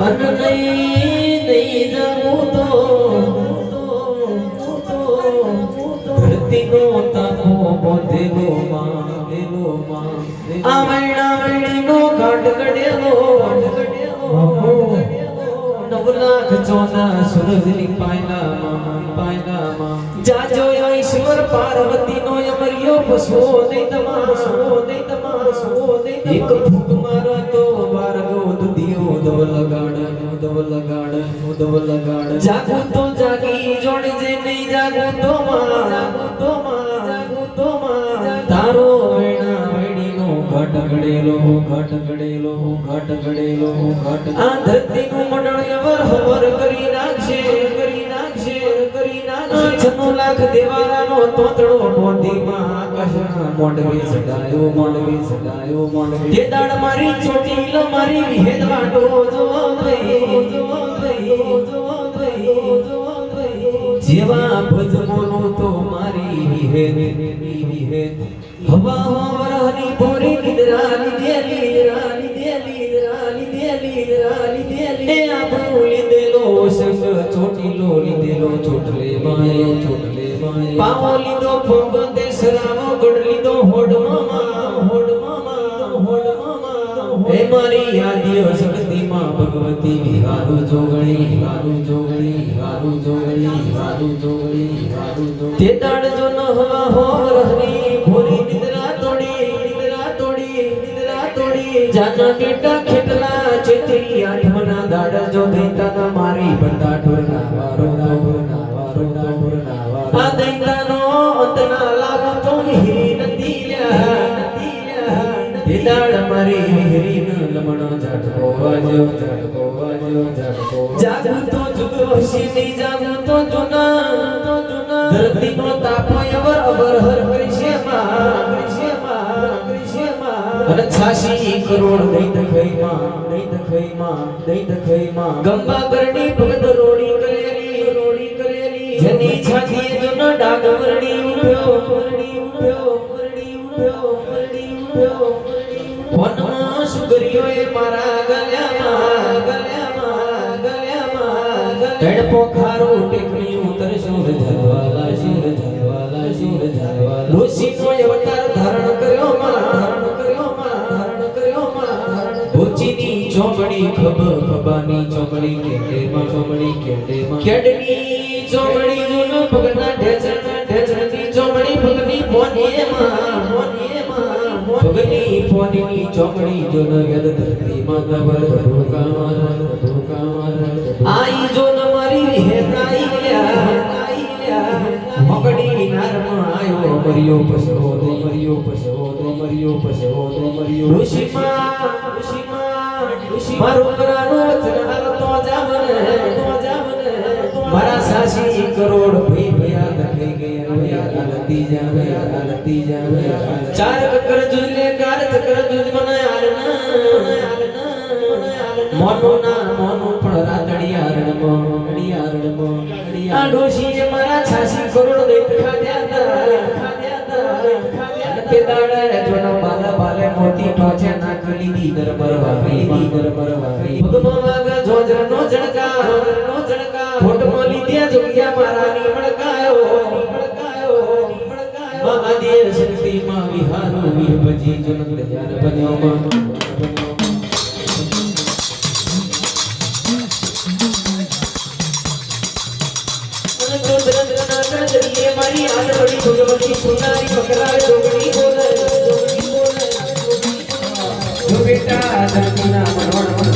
અન નહીં નહીં જાઉં તો ધરતીનો તાપો બોધેલો માં દેલો માં આ મૈણા મૈણીનો ઘાટ ગડેલો નવ લાખ ચોના સૂરજની પાયલામાં પાયલામાં જાજો ઈશ્વર પાર્વતીનો અમરિયો પશુ નહીં તમાસો નહીં તમાસો એક ફૂક મારો તો બારગો દુધિયો દવ લગાડ દવ લગાડ દવ લગાડ જાગું તો ગડેલો ઘટ ઘડેલો ઘટ ઘડેલો ઘટ આ ધરતી નું મંડળ અવર હવર કરી નાખશે કરી નાખશે કરી નાખશે. છનો લાખ દેવારાનો તોતડો મોઢી માં આકાશ મોઢવી સડાયો મોઢવી સડાયો મોઢવી તે દાડ મારી ચોટીલ મારી વિહેદ વાટો જો ભાઈ જો ભાઈ જો ભાઈ. જેવા ભજમોનો તો મારી વિહેદ વિહેદ હવા તે સરાવો ભગવતી વિહારુ જોગણી વિહારુ જોગણી જો ન હવા હો રહની જાના બેટા ખેતલા ચેતરી આઠમના દાડ જો દૈતાના મારી બંદા ઢોરના વારો ઢોરના વારો ઢોરના આ દૈતાનો અંતના લાગુ તો હિરી નદી લ્યા નદી લ્યા મારી હિરી લમણો ઝાટકો વાજ્યો ઝાટકો વાજ્યો ઝાટકો જાગું તો જુગ વશી નહીં જાગું તો જુના. ધરતીનો તાપ અવર અવર હર અને છાસી કરોડ દૈત ખઈમાં દૈત ખઈમાં દૈત ખઈમાં ગંગા કરણી ભગત રોડી કરેલી રોડી કરેલી. જેની છાતીએ જનો ડાગ વરણી ઉઠ્યો વરણી ઉઠ્યો વરણી ઉઠ્યો વરણી ઉઠ્યો. વનમાં સુગરીઓએ મારા ગલ્યામાં ગલ્યામાં ગલ્યામાં ગળપો ખારો ટેકણી ઉતર સુર જલવાલા શિર જલવાલા શિર જલવાલા ઋષિનો અવતાર ધારણ ભોચીની ચોમડી ખબ ખબાની ચોમડી કેડેમાં ચોમડી કેડેમાં કેડની ચોમડી જુન ભગના ઢેચણ ઢેચણની ચોમડી ભગની મોનીએમાં મોનીએમાં ભગની પોનીની ચોમડી જુન વેદ ધરતી માતા ધોકામાં ધોકામાં આઈ જો મારી વિહેતાઈ લ્યા આઈ નારમાં આયો મરિયો પસવો દે મરિયો પસવો દે મરિયો પસવો દે મરિયો ઋષિમાં ઋષિમાં ઋષિ મારું કરાનો વચન હાલતો જાવને તો જાવને મારા સાસી કરોડ ભઈ ભયા દખઈ ગયા ભયા હાલતી જાવે હાલતી જાવે ચાર કકર જુજલે કાર ચક્ર જુજ મને આલના મોનો ના મોનો પણ રાતડિયા રણમો રણડિયા રણમો આ ડોશીએ મારા છાસી કરોડ દૈત ખાધ્યા તા. ખાધ્યા તા. ખાધ્યા તે જોનો બાલા બાલે મોતી ટોચે નાખ લીધી દરબર વાગી. દીદર પર વાગી ભગમાં વાગ જોજર નો જણકા જોજર નો જણકા ફોટમાં લીધ્યા જોગ્યા મારા ની મડકાયો મહાદેવ શક્તિ માં વિહારો વિહબજી જનત જાન બન્યો માં મારી આંગળી ભગવતી સુનારી પકડાય જોગણી બોલે જોગણી બોલે જો બેટા ધરતીના મનવા